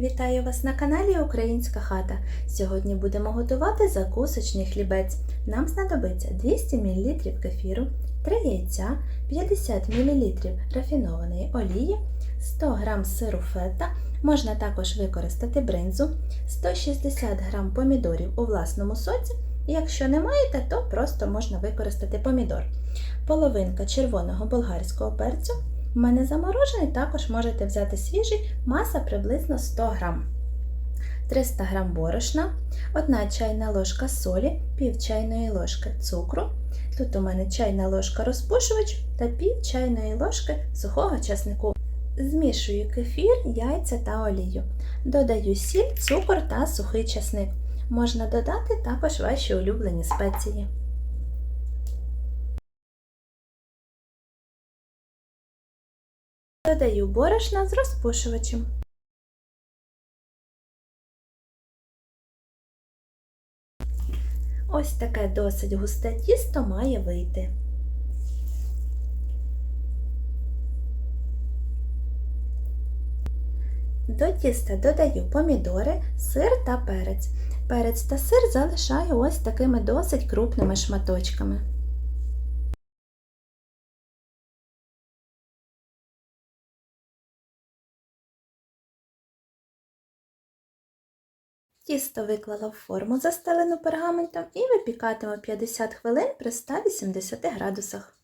Вітаю вас на каналі Українська хата. Сьогодні будемо готувати закусочний хлібець. Нам знадобиться 200 мл кефіру, 3 яйця, 50 мл рафінованої олії, 100 г сиру фета, можна також використати бринзу, 160 г помідорів у власному соці. Якщо не маєте, то просто можна використати помідор, половинка червоного болгарського перцю. У мене заморожений, також можете взяти свіжий, маса приблизно 100 г. 300 г борошна, 1 чайна ложка солі, пів чайної ложки цукру. Тут у мене чайна ложка розпушувач та пів чайної ложки сухого часнику. Змішую кефір, яйця та олію. Додаю сіль, цукор та сухий часник. Можна додати також ваші улюблені спеції. Додаю борошна з розпушувачем. Ось таке досить густе тісто має вийти. До тіста додаю помідори, сир та перець. Перець та сир залишаю ось такими досить крупними шматочками. Тісто виклала в форму, застелену пергаментом, і випікатиму 50 хвилин при 180 градусах.